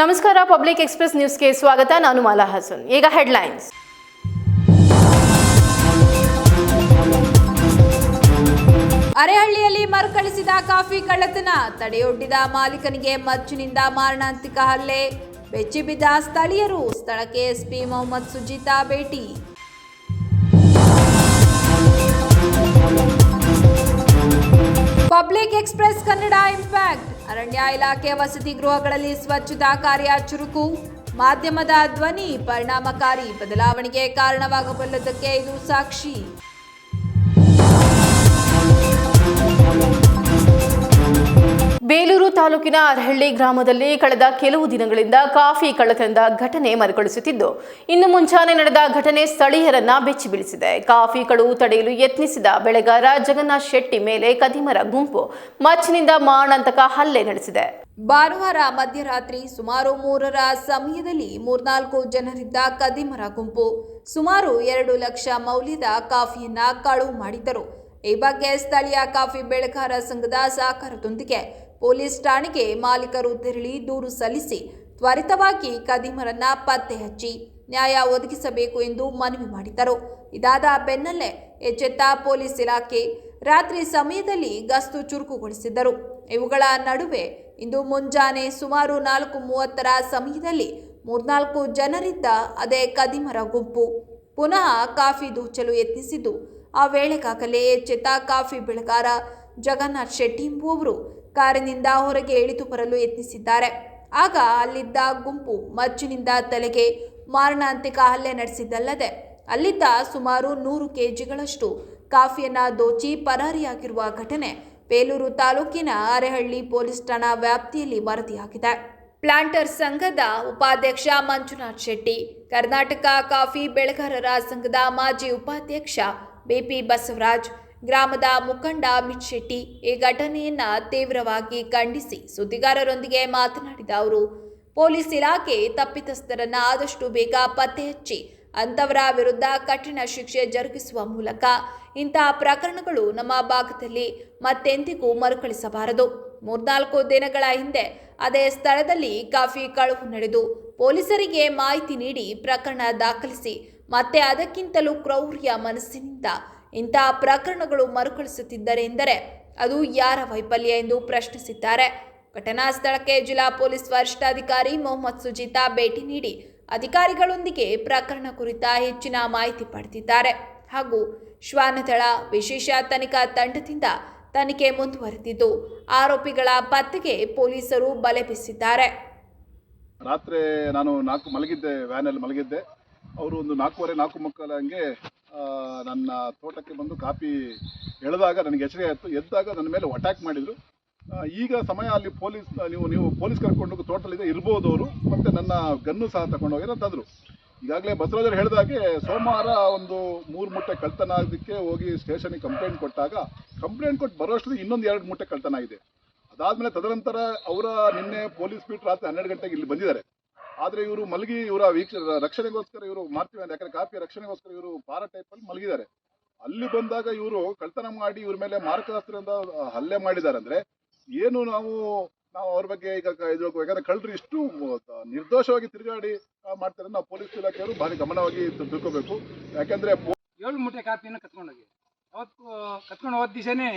ನಮಸ್ಕಾರ public express ನ್ಯೂಸ್ಗೆ ಸ್ವಾಗತ ನಾನು ಮಾಲಾ ಹಸನ್ ಈಗ ಹೆಡ್ಲೈನ್ಸ್ ಅರೆಹಳ್ಳಿಯಲ್ಲಿ ಮರುಕಳಿಸಿದ ಕಾಫಿ ಕಳ್ಳತನ ತಡೆಯೊಡ್ಡಿದ ಮಾಲೀಕನಿಗೆ ಮಚ್ಚಿನಿಂದ ಮಾರಣಾಂತಿಕ ಹಲ್ಲೆ ಬೆಚ್ಚಿಬಿದ್ದ ಸ್ಥಳೀಯರು ಸ್ಥಳಕ್ಕೆ ಎಸ್ಪಿ ಮೊಹಮ್ಮದ್ ಸುಜಿತಾ ಭೇಟಿ ಪಬ್ಲಿಕ್ ಎಕ್ಸ್ಪ್ರೆಸ್ ಕನ್ನಡ ಇಂಪ್ಯಾಕ್ಟ್ ಅರಣ್ಯ ಇಲಾಖೆ ವಸತಿ ಗೃಹಗಳಲ್ಲಿ ಸ್ವಚ್ಛತಾ ಕಾರ್ಯ ಚುರುಕು ಮಾಧ್ಯಮದ ಧ್ವನಿ ಪರಿಣಾಮಕಾರಿ ಬದಲಾವಣೆಗೆ ಕಾರಣವಾಗಬಲ್ಲದಕ್ಕೆ ಇದು ಸಾಕ್ಷಿ ಬೇಲೂರು ತಾಲೂಕಿನ ಅರಹಳ್ಳಿ ಗ್ರಾಮದಲ್ಲಿ ಕಳೆದ ಕೆಲವು ದಿನಗಳಿಂದ ಕಾಫಿ ಕಳ್ಳತನದ ಘಟನೆ ಮರುಕಳಿಸುತ್ತಿದ್ದು ಇನ್ನು ಮುಂಚಾನೆ ನಡೆದ ಘಟನೆ ಸ್ಥಳೀಯರನ್ನ ಬೆಚ್ಚಿ ಬೀಳಿಸಿದೆ ಕಾಫಿ ಕಳುವು ತಡೆಯಲು ಯತ್ನಿಸಿದ ಬೆಳೆಗಾರ ಜಗನ್ನಾಥ್ ಶೆಟ್ಟಿ ಮೇಲೆ ಕದಿಮರ ಗುಂಪು ಮಚ್ಚಿನಿಂದ ಮಾರಣಾಂತಕ ಹಲ್ಲೆ ನಡೆಸಿದೆ ಭಾನುವಾರ ಮಧ್ಯರಾತ್ರಿ ಸುಮಾರು ಮೂರರ ಸಮಯದಲ್ಲಿ ಮೂರ್ನಾಲ್ಕು ಜನರಿದ್ದ ಕದಿಮರ ಗುಂಪು ಸುಮಾರು ಎರಡು ಲಕ್ಷ ಮೌಲ್ಯದ ಕಾಫಿಯನ್ನ ಕಳುವು ಮಾಡಿದ್ದರು ಈ ಬಗ್ಗೆ ಸ್ಥಳೀಯ ಕಾಫಿ ಬೆಳೆಗಾರ ಸಂಘದ ಸಹಕಾರದೊಂದಿಗೆ ಪೊಲೀಸ್ ಠಾಣೆಗೆ ಮಾಲೀಕರು ತೆರಳಿ ದೂರು ಸಲ್ಲಿಸಿ ತ್ವರಿತವಾಗಿ ಕದಿಮರನ್ನ ಪತ್ತೆ ಹಚ್ಚಿ ನ್ಯಾಯ ಒದಗಿಸಬೇಕು ಎಂದು ಮನವಿ ಮಾಡಿದರು ಇದಾದ ಬೆನ್ನಲ್ಲೇ ಎಚ್ಚೆತ್ತ ಪೊಲೀಸ್ ಇಲಾಖೆ ರಾತ್ರಿ ಸಮಯದಲ್ಲಿ ಗಸ್ತು ಚುರುಕುಗೊಳಿಸಿದ್ದರು ಇವುಗಳ ನಡುವೆ ಇಂದು ಮುಂಜಾನೆ ಸುಮಾರು ನಾಲ್ಕು ಮೂವತ್ತರ ಸಮಯದಲ್ಲಿ ಮೂರ್ನಾಲ್ಕು ಜನರಿದ್ದ ಅದೇ ಕದಿಮರ ಗುಂಪು ಪುನಃ ಕಾಫಿ ದೂಚಲು ಯತ್ನಿಸಿದ್ದು ಆ ವೇಳೆಗಾಗಲೇ ಎಚ್ಚೆತ್ತ ಕಾಫಿ ಬೆಳೆಗಾರ ಜಗನ್ನಾಥ್ ಶೆಟ್ಟಿ ಎಂಬುವವರು ಕಾರಿನಿಂದ ಹೊರಗೆ ಇಳಿತು ಬರಲು ಯತ್ನಿಸಿದ್ದಾರೆ ಆಗ ಅಲ್ಲಿದ್ದ ಗುಂಪು ಮಜ್ಜಿನಿಂದ ತಲೆಗೆ ಮಾರಣಾಂತಿಕ ಹಲ್ಲೆ ನಡೆಸಿದ್ದಲ್ಲದೆ ಅಲ್ಲಿದ್ದ ಸುಮಾರು ನೂರು ಕೆಜಿಗಳಷ್ಟು ಕಾಫಿಯನ್ನು ದೋಚಿ ಪರಾರಿಯಾಗಿರುವ ಘಟನೆ ಬೇಲೂರು ತಾಲೂಕಿನ ಅರೆಹಳ್ಳಿ ಪೊಲೀಸ್ ಠಾಣಾ ವ್ಯಾಪ್ತಿಯಲ್ಲಿ ವರದಿಯಾಗಿದೆ ಪ್ಲಾಂಟರ್ ಸಂಘದ ಉಪಾಧ್ಯಕ್ಷ ಮಂಜುನಾಥ್ ಶೆಟ್ಟಿ ಕರ್ನಾಟಕ ಕಾಫಿ ಬೆಳೆಗಾರರ ಸಂಘದ ಮಾಜಿ ಉಪಾಧ್ಯಕ್ಷ ಬಿಪಿ ಬಸವರಾಜ್ ಗ್ರಾಮದ ಮುಖಂಡ ಅಮಿತ್ ಶೆಟ್ಟಿ ಈ ಘಟನೆಯನ್ನ ತೀವ್ರವಾಗಿ ಖಂಡಿಸಿ ಸುದ್ದಿಗಾರರೊಂದಿಗೆ ಮಾತನಾಡಿದ ಅವರು ಪೊಲೀಸ್ ಇಲಾಖೆ ತಪ್ಪಿತಸ್ಥರನ್ನ ಆದಷ್ಟು ಬೇಗ ಪತ್ತೆ ಹಚ್ಚಿ ಅಂಥವರ ವಿರುದ್ಧ ಕಠಿಣ ಶಿಕ್ಷೆ ಜರುಗಿಸುವ ಮೂಲಕ ಇಂತಹ ಪ್ರಕರಣಗಳು ನಮ್ಮ ಭಾಗದಲ್ಲಿ ಮತ್ತೆಂದಿಗೂ ಮರುಕಳಿಸಬಾರದು ಮೂರ್ನಾಲ್ಕು ದಿನಗಳ ಹಿಂದೆ ಅದೇ ಸ್ಥಳದಲ್ಲಿ ಕಾಫಿ ಕಳುವು ನಡೆದು ಪೊಲೀಸರಿಗೆ ಮಾಹಿತಿ ನೀಡಿ ಪ್ರಕರಣ ದಾಖಲಿಸಿ ಮತ್ತೆ ಅದಕ್ಕಿಂತಲೂ ಕ್ರೌರ್ಯ ಮನಸ್ಸಿನಿಂದ ಇಂತಹ ಪ್ರಕರಣಗಳು ಮರುಕಳಿಸುತ್ತಿದ್ದರೆ ಎಂದರೆ ಅದು ಯಾರ ವೈಫಲ್ಯ ಎಂದು ಪ್ರಶ್ನಿಸಿದ್ದಾರೆ ಘಟನಾ ಸ್ಥಳಕ್ಕೆ ಜಿಲ್ಲಾ ಪೊಲೀಸ್ ವರಿಷ್ಠಾಧಿಕಾರಿ ಮೊಹಮ್ಮದ್ ಸುಜಿತಾ ಭೇಟಿ ನೀಡಿ ಅಧಿಕಾರಿಗಳೊಂದಿಗೆ ಪ್ರಕರಣ ಕುರಿತ ಹೆಚ್ಚಿನ ಮಾಹಿತಿ ಪಡೆದಿದ್ದಾರೆ ಹಾಗೂ ಶ್ವಾನದಳ ವಿಶೇಷ ತನಿಖಾ ತಂಡದಿಂದ ತನಿಖೆ ಮುಂದುವರೆದಿದ್ದು ಆರೋಪಿಗಳ ಪತ್ತೆಗೆ ಪೊಲೀಸರು ಬಲೆ ಬೀಸಿದ್ದಾರೆ ರಾತ್ರಿ ನಾನು ನಾಲ್ಕು ಮಲಗಿದ್ದೆ ವ್ಯಾನಲ್ಲಿ ಮಲಗಿದ್ದೆ ಅವರು ಒಂದು ನಾಲ್ಕೂವರೆ ನಾಲ್ಕು ಮಕ್ಕಳ ಹಂಗೆ ನನ್ನ ತೋಟಕ್ಕೆ ಬಂದು ಕಾಪಿ ಎಳೆದಾಗ ನನಗೆ ಎಚ್ಚರಿಕೆ ಆಯಿತು ಎದ್ದಾಗ ನನ್ನ ಮೇಲೆ ಅಟ್ಯಾಕ್ ಮಾಡಿದರು ಈಗ ಸಮಯ ಅಲ್ಲಿ ಪೊಲೀಸ್ ನೀವು ನೀವು ಪೊಲೀಸ್ ಕರ್ಕೊಂಡು ತೋಟದಲ್ಲಿದೆ ಇರ್ಬೋದು ಅವರು ಮತ್ತು ನನ್ನ ಗನ್ನು ಸಹ ನಾನು ತಂದರು ಈಗಾಗಲೇ ಬಸವರಾಜರು ಹೇಳಿದಾಗೆ ಸೋಮವಾರ ಒಂದು ಮೂರು ಮೂಟೆ ಕಳ್ತನ ಆಗೋದಕ್ಕೆ ಹೋಗಿ ಸ್ಟೇಷನಿಗೆ ಕಂಪ್ಲೇಂಟ್ ಕೊಟ್ಟಾಗ ಕಂಪ್ಲೇಂಟ್ ಕೊಟ್ಟು ಬರೋಷ್ಟು ಇನ್ನೊಂದು ಎರಡು ಮೂಟೆ ಕಳ್ತನ ಇದೆ ಅದಾದಮೇಲೆ ತದನಂತರ ಅವರ ನಿನ್ನೆ ಪೊಲೀಸ್ ಬೀಟ್ ರಾತ್ರಿ ಹನ್ನೆರಡು ಗಂಟೆಗೆ ಇಲ್ಲಿ ಬಂದಿದ್ದಾರೆ ಆದರೆ ಇವರು ಮಲಗಿ ಇವರ ವೀಕ್ಷ ರಕ್ಷಣೆಗೋಸ್ಕರ ಇವರು ಮಾಡ್ತೀವಿ ಅಂತ ಯಾಕಂದ್ರೆ ಕಾಪಿಯ ರಕ್ಷಣೆಗೋಸ್ಕರ ಇವರು ಪಾರ ಅಲ್ಲಿ ಮಲಗಿದ್ದಾರೆ ಅಲ್ಲಿ ಬಂದಾಗ ಇವರು ಕಳ್ತನ ಮಾಡಿ ಇವ್ರ ಮೇಲೆ ಮಾರಕಾಸ್ತ್ರದಿಂದ ಹಲ್ಲೆ ಮಾಡಿದ್ದಾರೆ ಅಂದ್ರೆ ಏನು ನಾವು ನಾವು ಅವ್ರ ಬಗ್ಗೆ ಈಗ ಇದು ಯಾಕಂದ್ರೆ ಕಳ್ಳರು ಇಷ್ಟು ನಿರ್ದೋಷವಾಗಿ ತಿರುಗಾಡಿ ಮಾಡ್ತಾರೆ ನಾವು ಪೊಲೀಸ್ ಇಲಾಖೆಯವರು ಭಾರಿ ಗಮನವಾಗಿ ತಿಳ್ಕೋಬೇಕು ಯಾಕಂದ್ರೆ ಏಳು ಮೂಟೆ ಕಾಪಿಯನ್ನು ಕತ್ಕೊಂಡೋಗಿ ಅವತ್ತು ಕತ್ಕೊಂಡು ಹೋದ ದಿವಸನೇ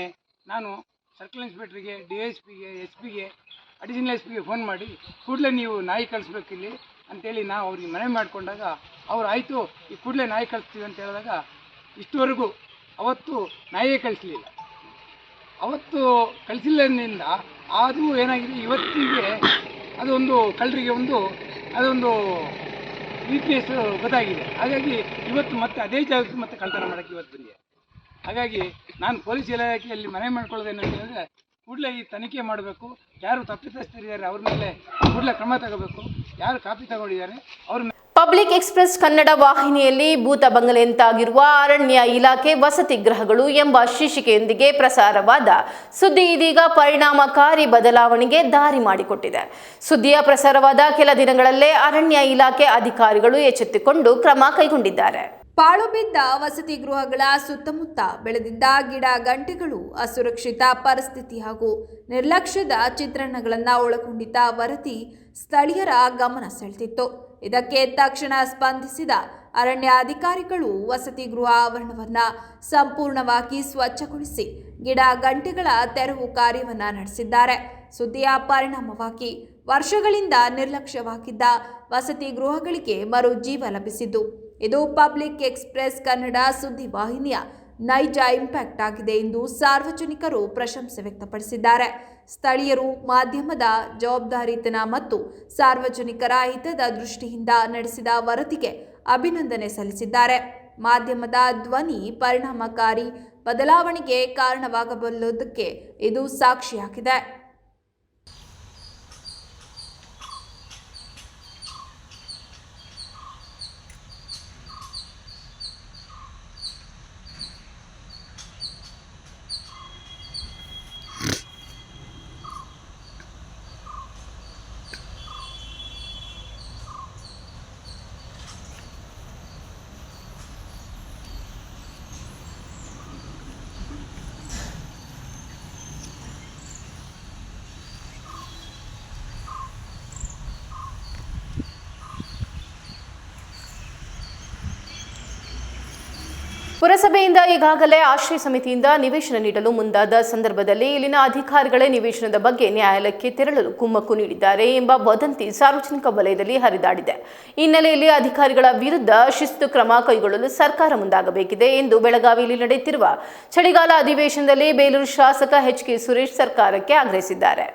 ನಾನು ಸರ್ಕಲ್ ಇನ್ಸ್ಪೆಕ್ಟ್ರಿಗೆ ಡಿ ಎಸ್ ಪಿಗೆ ಎಸ್ ಪಿಗೆ ಅಡಿಷನಲ್ ಎಸ್ ಪಿಗೆ ಫೋನ್ ಮಾಡಿ ಕೂಡಲೇ ನೀವು ನಾಯಿ ಕಳಿಸ್ಬೇಕಿಲ್ಲಿ ಇಲ್ಲಿ ಅಂತೇಳಿ ನಾವು ಅವ್ರಿಗೆ ಮನವಿ ಮಾಡಿಕೊಂಡಾಗ ಅವ್ರು ಆಯಿತು ಈ ಕೂಡಲೇ ನಾಯಿ ಕಳಿಸ್ತೀವಿ ಅಂತ ಹೇಳಿದಾಗ ಇಷ್ಟುವರೆಗೂ ಅವತ್ತು ನಾಯಿಯೇ ಕಳಿಸಲಿಲ್ಲ ಅವತ್ತು ಕಳಿಸಿಲ್ಲದಿಂದ ಅದು ಏನಾಗಿದೆ ಇವತ್ತಿಗೆ ಅದೊಂದು ಕಳ್ಳರಿಗೆ ಒಂದು ಅದೊಂದು ವೀಕ್ನೆಸ್ ಗೊತ್ತಾಗಿದೆ ಹಾಗಾಗಿ ಇವತ್ತು ಮತ್ತೆ ಅದೇ ಜಾಗಕ್ಕೆ ಮತ್ತೆ ಕಳ್ಳತನ ಮಾಡೋಕ್ಕೆ ಇವತ್ತು ಬಂದಿದೆ ಹಾಗಾಗಿ ನಾನು ಪೊಲೀಸ್ ಇಲಾಖೆಯಲ್ಲಿ ಮನೆ ಮಾಡ್ಕೊಳ್ಳೋದೇನಂತ ಹೇಳಿದ್ರೆ ಕೂಡಲೇ ಈ ತನಿಖೆ ಮಾಡಬೇಕು ಯಾರು ತಪ್ಪಿತಸ್ಥರಿದ್ದಾರೆ ಅವ್ರ ಮೇಲೆ ಕೂಡಲೇ ಕ್ರಮ ತಗೋಬೇಕು ಯಾರು ಕಾಪಿ ತಗೊಂಡಿದ್ದಾರೆ ಅವ್ರ ಪಬ್ಲಿಕ್ ಎಕ್ಸ್ಪ್ರೆಸ್ ಕನ್ನಡ ವಾಹಿನಿಯಲ್ಲಿ ಭೂತ ಬಂಗಲೆಯಂತಾಗಿರುವ ಅರಣ್ಯ ಇಲಾಖೆ ವಸತಿ ಗೃಹಗಳು ಎಂಬ ಶೀರ್ಷಿಕೆಯೊಂದಿಗೆ ಪ್ರಸಾರವಾದ ಸುದ್ದಿ ಇದೀಗ ಪರಿಣಾಮಕಾರಿ ಬದಲಾವಣೆಗೆ ದಾರಿ ಮಾಡಿಕೊಟ್ಟಿದೆ ಸುದ್ದಿಯ ಪ್ರಸಾರವಾದ ಕೆಲ ದಿನಗಳಲ್ಲೇ ಅರಣ್ಯ ಇಲಾಖೆ ಅಧಿಕಾರಿಗಳು ಎಚ್ಚೆತ್ತುಕೊಂಡು ಕ್ರಮ ಕೈಗೊಂಡಿದ್ದಾರೆ ಪಾಳುಬಿದ್ದ ವಸತಿ ಗೃಹಗಳ ಸುತ್ತಮುತ್ತ ಬೆಳೆದಿದ್ದ ಗಿಡ ಗಂಟೆಗಳು ಅಸುರಕ್ಷಿತ ಪರಿಸ್ಥಿತಿ ಹಾಗೂ ನಿರ್ಲಕ್ಷ್ಯದ ಚಿತ್ರಣಗಳನ್ನು ಒಳಗೊಂಡಿದ್ದ ವರದಿ ಸ್ಥಳೀಯರ ಗಮನ ಸೆಳೆದಿತ್ತು ಇದಕ್ಕೆ ತಕ್ಷಣ ಸ್ಪಂದಿಸಿದ ಅರಣ್ಯಾಧಿಕಾರಿಗಳು ವಸತಿ ಗೃಹ ಆವರಣವನ್ನು ಸಂಪೂರ್ಣವಾಗಿ ಸ್ವಚ್ಛಗೊಳಿಸಿ ಗಿಡ ಗಂಟೆಗಳ ತೆರವು ಕಾರ್ಯವನ್ನು ನಡೆಸಿದ್ದಾರೆ ಸುದ್ದಿಯ ಪರಿಣಾಮವಾಗಿ ವರ್ಷಗಳಿಂದ ನಿರ್ಲಕ್ಷ್ಯವಾಗಿದ್ದ ವಸತಿ ಗೃಹಗಳಿಗೆ ಮರು ಜೀವ ಲಭಿಸಿದ್ದು ಇದು ಪಬ್ಲಿಕ್ ಎಕ್ಸ್ಪ್ರೆಸ್ ಕನ್ನಡ ಸುದ್ದಿವಾಹಿನಿಯ ನೈಜ ಇಂಪ್ಯಾಕ್ಟ್ ಆಗಿದೆ ಎಂದು ಸಾರ್ವಜನಿಕರು ಪ್ರಶಂಸೆ ವ್ಯಕ್ತಪಡಿಸಿದ್ದಾರೆ ಸ್ಥಳೀಯರು ಮಾಧ್ಯಮದ ಜವಾಬ್ದಾರಿತನ ಮತ್ತು ಸಾರ್ವಜನಿಕರ ಹಿತದ ದೃಷ್ಟಿಯಿಂದ ನಡೆಸಿದ ವರದಿಗೆ ಅಭಿನಂದನೆ ಸಲ್ಲಿಸಿದ್ದಾರೆ ಮಾಧ್ಯಮದ ಧ್ವನಿ ಪರಿಣಾಮಕಾರಿ ಬದಲಾವಣೆಗೆ ಕಾರಣವಾಗಬಲ್ಲದಕ್ಕೆ ಇದು ಸಾಕ್ಷಿಯಾಗಿದೆ ಪುರಸಭೆಯಿಂದ ಈಗಾಗಲೇ ಆಶ್ರಯ ಸಮಿತಿಯಿಂದ ನಿವೇಶನ ನೀಡಲು ಮುಂದಾದ ಸಂದರ್ಭದಲ್ಲಿ ಇಲ್ಲಿನ ಅಧಿಕಾರಿಗಳೇ ನಿವೇಶನದ ಬಗ್ಗೆ ನ್ಯಾಯಾಲಯಕ್ಕೆ ತೆರಳಲು ಕುಮ್ಮಕ್ಕು ನೀಡಿದ್ದಾರೆ ಎಂಬ ವದಂತಿ ಸಾರ್ವಜನಿಕ ವಲಯದಲ್ಲಿ ಹರಿದಾಡಿದೆ ಹಿನ್ನೆಲೆಯಲ್ಲಿ ಅಧಿಕಾರಿಗಳ ವಿರುದ್ಧ ಶಿಸ್ತು ಕ್ರಮ ಕೈಗೊಳ್ಳಲು ಸರ್ಕಾರ ಮುಂದಾಗಬೇಕಿದೆ ಎಂದು ಬೆಳಗಾವಿಯಲ್ಲಿ ನಡೆಯುತ್ತಿರುವ ಚಳಿಗಾಲ ಅಧಿವೇಶನದಲ್ಲಿ ಬೇಲೂರು ಶಾಸಕ ಎಚ್ ಕೆ ಸುರೇಶ್ ಸರ್ಕಾರಕ್ಕೆ ಆಗ್ರಹಿಸಿದ್ದಾರೆ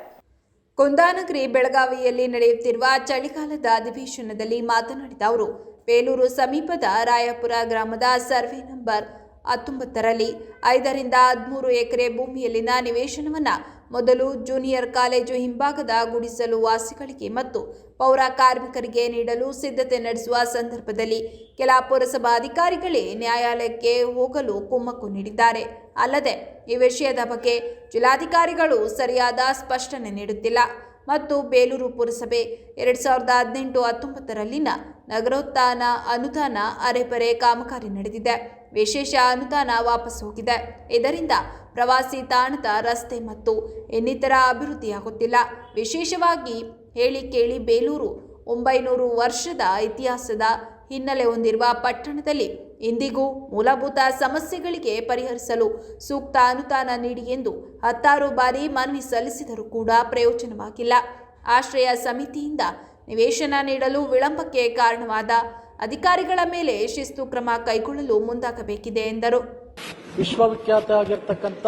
ಕುಂದಾನಗರಿ ಬೆಳಗಾವಿಯಲ್ಲಿ ನಡೆಯುತ್ತಿರುವ ಚಳಿಗಾಲದ ಅಧಿವೇಶನದಲ್ಲಿ ಮಾತನಾಡಿದ ಅವರು ಬೇಲೂರು ಸಮೀಪದ ರಾಯಪುರ ಗ್ರಾಮದ ಸರ್ವೆ ನಂಬರ್ ಹತ್ತೊಂಬತ್ತರಲ್ಲಿ ಐದರಿಂದ ಹದಿಮೂರು ಎಕರೆ ಭೂಮಿಯಲ್ಲಿನ ನಿವೇಶನವನ್ನು ಮೊದಲು ಜೂನಿಯರ್ ಕಾಲೇಜು ಹಿಂಭಾಗದ ಗುಡಿಸಲು ವಾಸಿಗಳಿಗೆ ಮತ್ತು ಪೌರ ಕಾರ್ಮಿಕರಿಗೆ ನೀಡಲು ಸಿದ್ಧತೆ ನಡೆಸುವ ಸಂದರ್ಭದಲ್ಲಿ ಕೆಲ ಪುರಸಭಾ ಅಧಿಕಾರಿಗಳೇ ನ್ಯಾಯಾಲಯಕ್ಕೆ ಹೋಗಲು ಕುಮ್ಮಕ್ಕು ನೀಡಿದ್ದಾರೆ ಅಲ್ಲದೆ ಈ ವಿಷಯದ ಬಗ್ಗೆ ಜಿಲ್ಲಾಧಿಕಾರಿಗಳು ಸರಿಯಾದ ಸ್ಪಷ್ಟನೆ ನೀಡುತ್ತಿಲ್ಲ ಮತ್ತು ಬೇಲೂರು ಪುರಸಭೆ ಎರಡು ಸಾವಿರದ ಹದಿನೆಂಟು ಹತ್ತೊಂಬತ್ತರಲ್ಲಿನ ನಗರೋತ್ಥಾನ ಅನುದಾನ ಅರೆಪರೆ ಕಾಮಗಾರಿ ನಡೆದಿದೆ ವಿಶೇಷ ಅನುದಾನ ವಾಪಸ್ ಹೋಗಿದೆ ಇದರಿಂದ ಪ್ರವಾಸಿ ತಾಣದ ರಸ್ತೆ ಮತ್ತು ಇನ್ನಿತರ ಅಭಿವೃದ್ಧಿಯಾಗುತ್ತಿಲ್ಲ ವಿಶೇಷವಾಗಿ ಹೇಳಿ ಕೇಳಿ ಬೇಲೂರು ಒಂಬೈನೂರು ವರ್ಷದ ಇತಿಹಾಸದ ಹಿನ್ನೆಲೆ ಹೊಂದಿರುವ ಪಟ್ಟಣದಲ್ಲಿ ಇಂದಿಗೂ ಮೂಲಭೂತ ಸಮಸ್ಯೆಗಳಿಗೆ ಪರಿಹರಿಸಲು ಸೂಕ್ತ ಅನುದಾನ ನೀಡಿ ಎಂದು ಹತ್ತಾರು ಬಾರಿ ಮನವಿ ಸಲ್ಲಿಸಿದರೂ ಕೂಡ ಪ್ರಯೋಜನವಾಗಿಲ್ಲ ಆಶ್ರಯ ಸಮಿತಿಯಿಂದ ನಿವೇಶನ ನೀಡಲು ವಿಳಂಬಕ್ಕೆ ಕಾರಣವಾದ ಅಧಿಕಾರಿಗಳ ಮೇಲೆ ಶಿಸ್ತು ಕ್ರಮ ಕೈಗೊಳ್ಳಲು ಮುಂದಾಗಬೇಕಿದೆ ಎಂದರು ವಿಶ್ವವಿಖ್ಯಾತ ಆಗಿರ್ತಕ್ಕಂಥ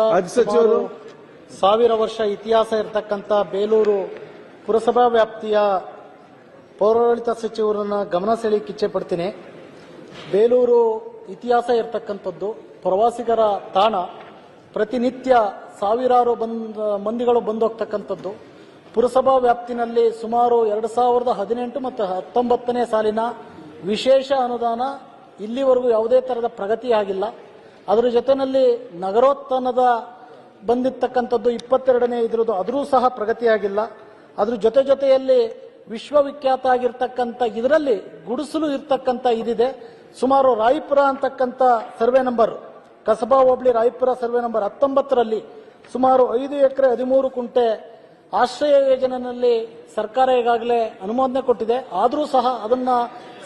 ಸಾವಿರ ವರ್ಷ ಇತಿಹಾಸ ಇರತಕ್ಕಂಥ ಬೇಲೂರು ಪುರಸಭಾ ವ್ಯಾಪ್ತಿಯ ಪೌರಾಡಳಿತ ಸಚಿವರನ್ನ ಗಮನ ಸೆಳೆಯಕ್ಕೆ ಇಚ್ಛೆ ಪಡ್ತೀನಿ ಬೇಲೂರು ಇತಿಹಾಸ ಇರತಕ್ಕಂಥದ್ದು ಪ್ರವಾಸಿಗರ ತಾಣ ಪ್ರತಿನಿತ್ಯ ಸಾವಿರಾರು ಬಂದ ಮಂದಿಗಳು ಬಂದು ಹೋಗ್ತಕ್ಕಂಥದ್ದು ಪುರಸಭಾ ವ್ಯಾಪ್ತಿನಲ್ಲಿ ಸುಮಾರು ಎರಡು ಸಾವಿರದ ಹದಿನೆಂಟು ಮತ್ತು ಹತ್ತೊಂಬತ್ತನೇ ಸಾಲಿನ ವಿಶೇಷ ಅನುದಾನ ಇಲ್ಲಿವರೆಗೂ ಯಾವುದೇ ಥರದ ಪ್ರಗತಿ ಆಗಿಲ್ಲ ಅದರ ಜೊತೆಯಲ್ಲಿ ನಗರೋತ್ಥಾನದ ಬಂದಿರ್ತಕ್ಕಂಥದ್ದು ಇಪ್ಪತ್ತೆರಡನೇ ಇದ್ರದ್ದು ಅದರೂ ಸಹ ಪ್ರಗತಿಯಾಗಿಲ್ಲ ಅದರ ಜೊತೆ ಜೊತೆಯಲ್ಲಿ ವಿಶ್ವವಿಖ್ಯಾತ ಆಗಿರ್ತಕ್ಕಂಥ ಇದರಲ್ಲಿ ಗುಡಿಸಲು ಇರ್ತಕ್ಕಂಥ ಇದಿದೆ ಸುಮಾರು ರಾಯಪುರ ಅಂತಕ್ಕಂಥ ಸರ್ವೆ ನಂಬರ್ ಕಸಬಾ ಹೋಬಳಿ ರಾಯಪುರ ಸರ್ವೆ ನಂಬರ್ ಹತ್ತೊಂಬತ್ತರಲ್ಲಿ ಸುಮಾರು ಐದು ಎಕರೆ ಹದಿಮೂರು ಕುಂಟೆ ಆಶ್ರಯ ಯೋಜನೆಯಲ್ಲಿ ಸರ್ಕಾರ ಈಗಾಗಲೇ ಅನುಮೋದನೆ ಕೊಟ್ಟಿದೆ ಆದರೂ ಸಹ ಅದನ್ನ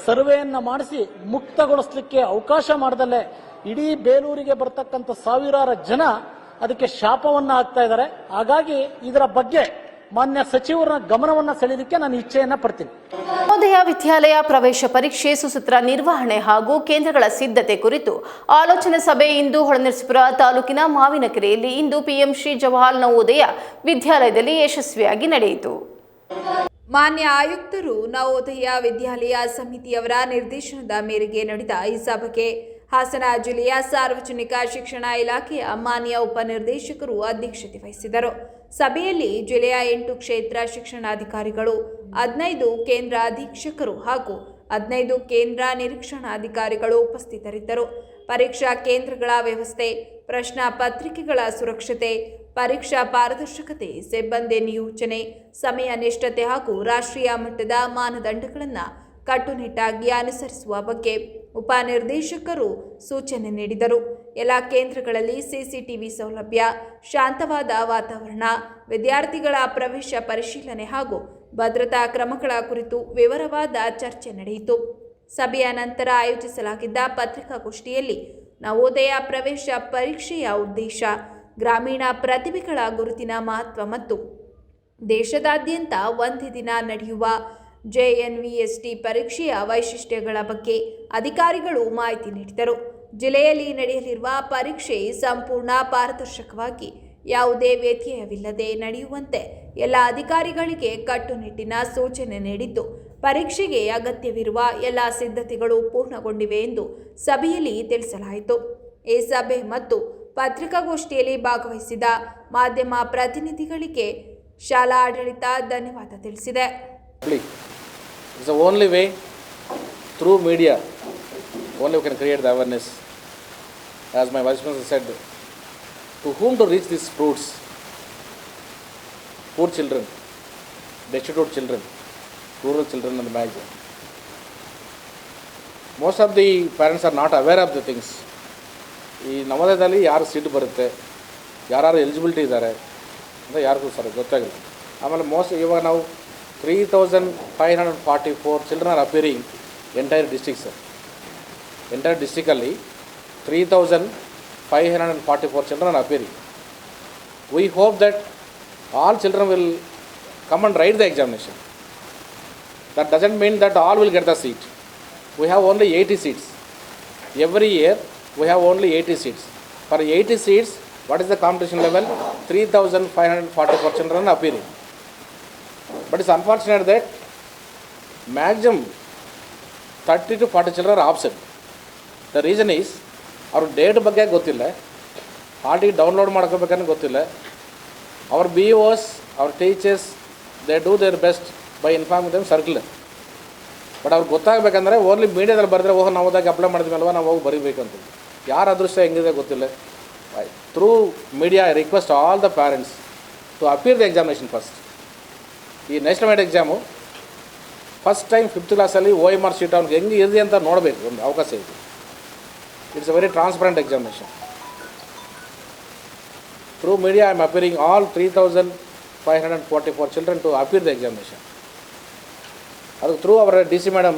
ಸರ್ವೆಯನ್ನ ಮಾಡಿಸಿ ಮುಕ್ತಗೊಳಿಸಲಿಕ್ಕೆ ಅವಕಾಶ ಮಾಡದಲ್ಲೇ ಇಡೀ ಬೇಲೂರಿಗೆ ಬರ್ತಕ್ಕಂಥ ಸಾವಿರಾರು ಜನ ಅದಕ್ಕೆ ಶಾಪವನ್ನ ಹಾಕ್ತಾ ಇದ್ದಾರೆ ಹಾಗಾಗಿ ಇದರ ಬಗ್ಗೆ ಮಾನ್ಯ ಸಚಿವರ ಗಮನವನ್ನು ಸೆಳೆಯಲಿಕ್ಕೆ ನಾನು ಇಚ್ಛೆಯನ್ನ ಪಡ್ತೀನಿ ನವೋದಯ ವಿದ್ಯಾಲಯ ಪ್ರವೇಶ ಪರೀಕ್ಷೆ ಸುಸೂತ್ರ ನಿರ್ವಹಣೆ ಹಾಗೂ ಕೇಂದ್ರಗಳ ಸಿದ್ಧತೆ ಕುರಿತು ಆಲೋಚನೆ ಸಭೆ ಇಂದು ಹೊಳೆನರಸೀಪುರ ತಾಲೂಕಿನ ಮಾವಿನಕೆರೆಯಲ್ಲಿ ಇಂದು ಪಿಎಂ ಶ್ರೀ ಜವಾಹರ್ ನವೋದಯ ವಿದ್ಯಾಲಯದಲ್ಲಿ ಯಶಸ್ವಿಯಾಗಿ ನಡೆಯಿತು ಮಾನ್ಯ ಆಯುಕ್ತರು ನವೋದಯ ವಿದ್ಯಾಲಯ ಸಮಿತಿಯವರ ನಿರ್ದೇಶನದ ಮೇರೆಗೆ ನಡೆದ ಈ ಸಭೆಗೆ ಹಾಸನ ಜಿಲ್ಲೆಯ ಸಾರ್ವಜನಿಕ ಶಿಕ್ಷಣ ಇಲಾಖೆಯ ಮಾನ್ಯ ಉಪನಿರ್ದೇಶಕರು ಅಧ್ಯಕ್ಷತೆ ವಹಿಸಿದರು ಸಭೆಯಲ್ಲಿ ಜಿಲ್ಲೆಯ ಎಂಟು ಕ್ಷೇತ್ರ ಶಿಕ್ಷಣಾಧಿಕಾರಿಗಳು ಹದಿನೈದು ಕೇಂದ್ರ ಅಧೀಕ್ಷಕರು ಹಾಗೂ ಹದಿನೈದು ಕೇಂದ್ರ ನಿರೀಕ್ಷಣಾಧಿಕಾರಿಗಳು ಉಪಸ್ಥಿತರಿದ್ದರು ಪರೀಕ್ಷಾ ಕೇಂದ್ರಗಳ ವ್ಯವಸ್ಥೆ ಪ್ರಶ್ನಾ ಪತ್ರಿಕೆಗಳ ಸುರಕ್ಷತೆ ಪರೀಕ್ಷಾ ಪಾರದರ್ಶಕತೆ ಸಿಬ್ಬಂದಿ ನಿಯೋಜನೆ ಸಮಯ ನಿಷ್ಠತೆ ಹಾಗೂ ರಾಷ್ಟ್ರೀಯ ಮಟ್ಟದ ಮಾನದಂಡಗಳನ್ನು ಕಟ್ಟುನಿಟ್ಟಾಗಿ ಅನುಸರಿಸುವ ಬಗ್ಗೆ ಉಪನಿರ್ದೇಶಕರು ಸೂಚನೆ ನೀಡಿದರು ಎಲ್ಲ ಕೇಂದ್ರಗಳಲ್ಲಿ ಸಿಸಿಟಿವಿ ಸೌಲಭ್ಯ ಶಾಂತವಾದ ವಾತಾವರಣ ವಿದ್ಯಾರ್ಥಿಗಳ ಪ್ರವೇಶ ಪರಿಶೀಲನೆ ಹಾಗೂ ಭದ್ರತಾ ಕ್ರಮಗಳ ಕುರಿತು ವಿವರವಾದ ಚರ್ಚೆ ನಡೆಯಿತು ಸಭೆಯ ನಂತರ ಆಯೋಜಿಸಲಾಗಿದ್ದ ಪತ್ರಿಕಾಗೋಷ್ಠಿಯಲ್ಲಿ ನವೋದಯ ಪ್ರವೇಶ ಪರೀಕ್ಷೆಯ ಉದ್ದೇಶ ಗ್ರಾಮೀಣ ಪ್ರತಿಭೆಗಳ ಗುರುತಿನ ಮಹತ್ವ ಮತ್ತು ದೇಶದಾದ್ಯಂತ ಒಂದೇ ದಿನ ನಡೆಯುವ ಜೆಎನ್ವಿಎಸ್ಟಿ ಪರೀಕ್ಷೆಯ ವೈಶಿಷ್ಟ್ಯಗಳ ಬಗ್ಗೆ ಅಧಿಕಾರಿಗಳು ಮಾಹಿತಿ ನೀಡಿದರು ಜಿಲ್ಲೆಯಲ್ಲಿ ನಡೆಯಲಿರುವ ಪರೀಕ್ಷೆ ಸಂಪೂರ್ಣ ಪಾರದರ್ಶಕವಾಗಿ ಯಾವುದೇ ವ್ಯತ್ಯಯವಿಲ್ಲದೆ ನಡೆಯುವಂತೆ ಎಲ್ಲ ಅಧಿಕಾರಿಗಳಿಗೆ ಕಟ್ಟುನಿಟ್ಟಿನ ಸೂಚನೆ ನೀಡಿದ್ದು ಪರೀಕ್ಷೆಗೆ ಅಗತ್ಯವಿರುವ ಎಲ್ಲ ಸಿದ್ಧತೆಗಳು ಪೂರ್ಣಗೊಂಡಿವೆ ಎಂದು ಸಭೆಯಲ್ಲಿ ತಿಳಿಸಲಾಯಿತು ಈ ಸಭೆ ಮತ್ತು ಪತ್ರಿಕಾಗೋಷ್ಠಿಯಲ್ಲಿ ಭಾಗವಹಿಸಿದ ಮಾಧ್ಯಮ ಪ್ರತಿನಿಧಿಗಳಿಗೆ ಶಾಲಾ ಆಡಳಿತ ಧನ್ಯವಾದ ತಿಳಿಸಿದೆ It's the only way through media, only we can create the awareness. As my vice president said, to whom to reach these fruits? Poor children, destitute children, rural children and the magazine. Most of the parents are not aware of the things ಈ ನವೋದಯದಲ್ಲಿ ಯಾರು seat ಬರುತ್ತೆ ಯಾರು eligibility ಇದ್ದಾರೆ ಅಂತ ಯಾರಿಗೂ sir ಗೊತ್ತಾಗಿಲ್ಲ ಆಮೇಲೆ ಮೋಸ್ಟ್ ಇವಾಗ ನಾವು 3,544 children are appearing entire district, sir. Entire districtally, 3,544 children are appearing. We hope that all children will come and write the examination. That doesn't mean that all will get the seat. We have only 80 seats. Every year, we have only 80 seats. For 80 seats, what is the competition level? 3,544 children appearing. But it's unfortunate that maximum thirty to forty children absent the reason is ಅವ್ರ date ಬಗ್ಗೆ ಗೊತ್ತಿಲ್ಲ party download ಮಾಡ್ಕೋಬೇಕನ್ನು ಗೊತ್ತಿಲ್ಲ ಅವ್ರ B ಓಸ್ ಅವ್ರ teachers they do their best by inform them circle but ಅವ್ರಿಗೆ ಗೊತ್ತಾಗಬೇಕಂದ್ರೆ only ಮೀಡಿಯಾದಲ್ಲಿ ಬರೆದ್ರೆ ಓಹೋ ನಾವು ಹೋದಾಗ ಅಪ್ಲೈ ಮಾಡಿದ್ಮೇಲೆ ನಾವು ಹೋಗಿ ಬರೀಬೇಕಂತ ಯಾರ ಅದೃಷ್ಟ ಹೆಂಗಿದೆ ಗೊತ್ತಿಲ್ಲ through media I request all the parents to appear the examination first national made exam first time fifth क्लासली O M R sheet हे नोड़े अवकाश है it's a very transparent examination through media I'm appeal all three thousand five hundred forty four children to appear the examination and through our DC madam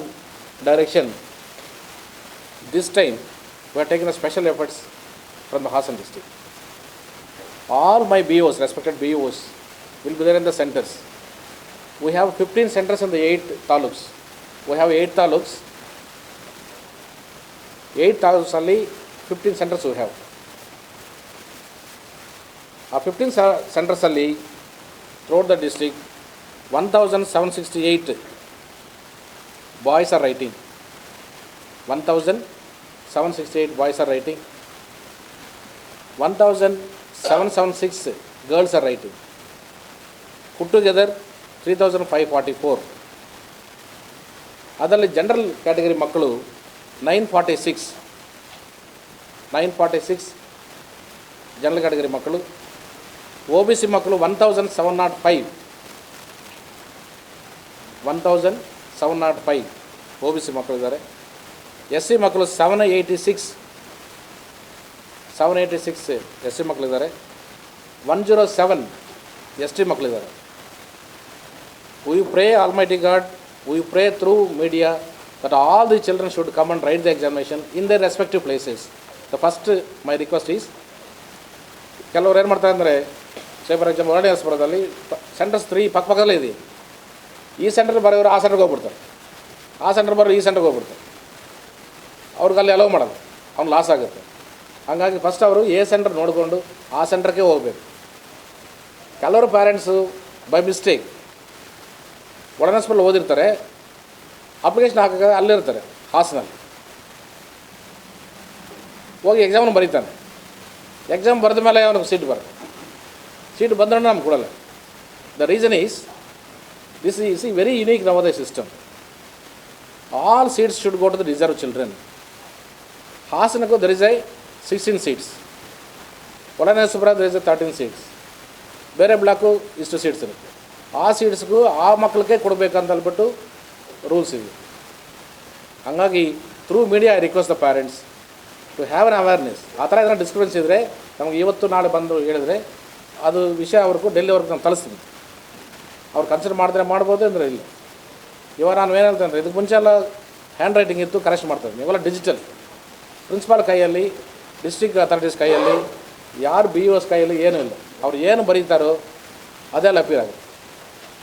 there this time we are taking a special efforts from the Hassan district all may B Os respected B Os will be there in the centres we have 15 centers in the 8 taluks. We have 8 taluks. 8 taluks only, 15 centers we have. Our 15 centers only, throughout the district, 1768 boys are writing. 1768 boys are writing. 1776 girls are writing. Put together, three thousand five forty four ಅದರಲ್ಲಿ general category ಮಕ್ಕಳು nine forty six nine forty six general category ಮಕ್ಕಳು O B C ಮಕ್ಕಳು one thousand seven nought five one thousand seven nought five O B C ಮಕ್ಕಳಿದ್ದಾರೆ S C ಮಕ್ಕಳು seven eighty six seven eighty six S C ಮಕ್ಕಳಿದ್ದಾರೆ one zero seven S T ಮಕ್ಕಳಿದ್ದಾರೆ We pray, Almighty God, we pray through media that all the children should come and write the examination in their respective places the first my request is ಕೆಲವ್ರು ಏನು ಮಾಡ್ತಾರೆ ಅಂದರೆ say for example ವರ್ಣಿ centres three ಪಕ್ಕ ಪಕ್ಕದಲ್ಲೇ ಇದೆ ಈ centre ಬರೋರು ಆ ಸೆಂಟರ್ಗೆ ಹೋಗ್ಬಿಡ್ತಾರೆ ಆ ಸೆಂಟರ್ ಬರೋ ಈ ಸೆಂಟರ್ಗೆ ಹೋಗ್ಬಿಡ್ತಾರೆ ಅವ್ರಿಗೆ ಅಲ್ಲಿ ಅಲೋ ಮಾಡೋದು ಅವ್ನು ಲಾಸ್ ಆಗುತ್ತೆ ಹಾಗಾಗಿ ಫಸ್ಟ್ ಅವರು ಎ ಸೆಂಟ್ರ್ ನೋಡಿಕೊಂಡು ಆ ಸೆಂಟರ್ಗೆ ಹೋಗಬೇಕು ಕೆಲವರು ಪ್ಯಾರೆಂಟ್ಸು ಬೈ ಮಿಸ್ಟೇಕ್ ಒಳನಸ್ಪಲ್ಲಿ ಓದಿರ್ತಾರೆ ಅಪ್ಲಿಕೇಶನ್ ಹಾಕಕ್ಕೆ ಅಲ್ಲಿರ್ತಾರೆ ಹಾಸನಲ್ಲಿ ಹೋಗಿ ಎಕ್ಸಾಮನ್ನು ಬರೀತಾನೆ ಎಕ್ಸಾಮ್ ಬರೆದ ಮೇಲೆ ಅವನಿಗೆ ಸೀಟ್ ಬರ ಸೀಟ್ ಬಂದ್ರೆ ನಮ್ಗೆ ಕೊಡಲ್ಲ the reason is this is a very unique ನವದ system all seats should go to the reserve children ಹಾಸನಕ್ಕೂ there is a sixteen seats ಒಳನೇಶ್ವರ there is a thirteen seats ಬೇರೆ ಬ್ಲಾಕು ಇಷ್ಟು seats ಇರುತ್ತೆ ಆ ಸೀಟ್ಸ್ಗೂ ಆ ಮಕ್ಕಳಿಗೆ ಕೊಡಬೇಕಂತಲ್ಬಿಟ್ಟು ರೂಲ್ಸ್ ಇವೆ ಹಾಗಾಗಿ through media I request the parents to have an awareness ಆ ಥರ ಏನಾದ್ರು ಡಿಸ್ಟರ್ಬೆನ್ಸ್ ಇದ್ದರೆ ನಮಗೆ ಇವತ್ತು ನಾಳೆ ಬಂದು ಹೇಳಿದರೆ ಅದು ವಿಷಯ ಅವ್ರಿಗೂ ಡೆಲ್ಲಿವರೆಗೂ ನಾನು ಕಳಿಸ್ತೀನಿ ಅವ್ರು ಕನ್ಸಿಡರ್ ಮಾಡಿದ್ರೆ ಮಾಡ್ಬೋದು ಅಂದರೆ ಇಲ್ಲ ಇವಾಗ ನಾನು ಏನು ಅಂದರೆ ಇದಕ್ಕೆ ಮುಂಚೆ ಎಲ್ಲ ಹ್ಯಾಂಡ್ ರೈಟಿಂಗ್ ಇತ್ತು ಕರೆಕ್ಟ್ ಮಾಡ್ತಾರೆ ಇವೆಲ್ಲ ಡಿಜಿಟಲ್ ಪ್ರಿನ್ಸಿಪಾಲ್ ಕೈಯಲ್ಲಿ ಡಿಸ್ಟ್ರಿಕ್ಟ್ ಅಥಾರಿಟೀಸ್ ಕೈಯಲ್ಲಿ ಯಾರು ಬಿ ಯು ಎಸ್ ಕೈಯಲ್ಲಿ ಏನೂ ಇಲ್ಲ ಅವ್ರು ಏನು ಬರೀತಾರೋ ಅದೆಲ್ಲ ಅಪೀರ್ ಆಗುತ್ತೆ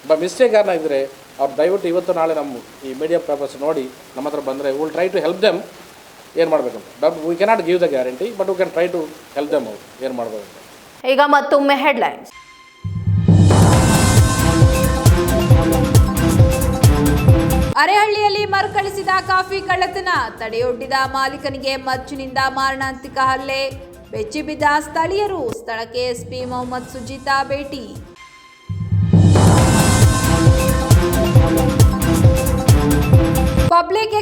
ಬ ಮಿಸ್ಟೇಕ್ ಇದ್ದರೆ ಅವ್ರು ದಯವಿಟ್ಟು ಇವತ್ತು ನಾಳೆ ನಮ್ಮ ಈ ಮೀಡಿಯಾ ಪೇಪರ್ಸ್ ನೋಡಿ ನಮ್ಮ ಹತ್ರ ಬಂದರೆ will try to help them ಏನು ಮಾಡಬೇಕು but we cannot give the guarantee but we can try to help them ಅವ್ರು ಏನು ಮಾಡ್ಬೋದು ಈಗ ಮತ್ತೊಮ್ಮೆ ಹೆಡ್ಲೈನ್ಸ್ ಅರೆಹಳ್ಳಿಯಲ್ಲಿ ಮರುಕಳಿಸಿದ ಕಾಫಿ ಕಳ್ಳತನ ತಡೆಯೊಡ್ಡಿದ ಮಾಲೀಕನಿಗೆ ಮಚ್ಚಿನಿಂದ ಮಾರಣಾಂತಿಕ ಹಲ್ಲೆ ಬೆಚ್ಚಿಬಿದ್ದ ಸ್ಥಳೀಯರು ಸ್ಥಳಕ್ಕೆ ಎಸ್ಪಿ ಮೊಹಮ್ಮದ್ ಸುಜಿತಾ ಭೇಟಿ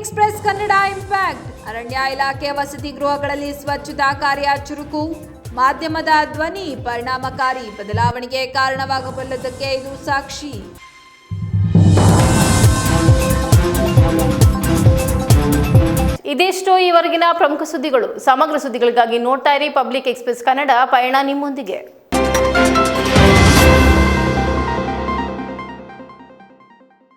ಎಕ್ಸ್ಪ್ರೆಸ್ ಕನ್ನಡ ಇಂಪ್ಯಾಕ್ಟ್ ಅರಣ್ಯ ಇಲಾಖೆ ವಸತಿ ಗೃಹಗಳಲ್ಲಿ ಸ್ವಚ್ಛತಾ ಕಾರ್ಯ ಚುರುಕು ಮಾಧ್ಯಮದ ಧ್ವನಿ ಪರಿಣಾಮಕಾರಿ ಬದಲಾವಣೆಗೆ ಕಾರಣವಾಗಬಲ್ಲದಕ್ಕೆ ಇದು ಸಾಕ್ಷಿ ಇದಿಷ್ಟು ಈವರೆಗಿನ ಪ್ರಮುಖ ಸುದ್ದಿಗಳು ಸಮಗ್ರ ಸುದ್ದಿಗಳಿಗಾಗಿ ನೋಡ್ತಾ ಇರಿ ಪಬ್ಲಿಕ್ ಎಕ್ಸ್ಪ್ರೆಸ್ ಕನ್ನಡ ಪಯಣ ನಿಮ್ಮೊಂದಿಗೆ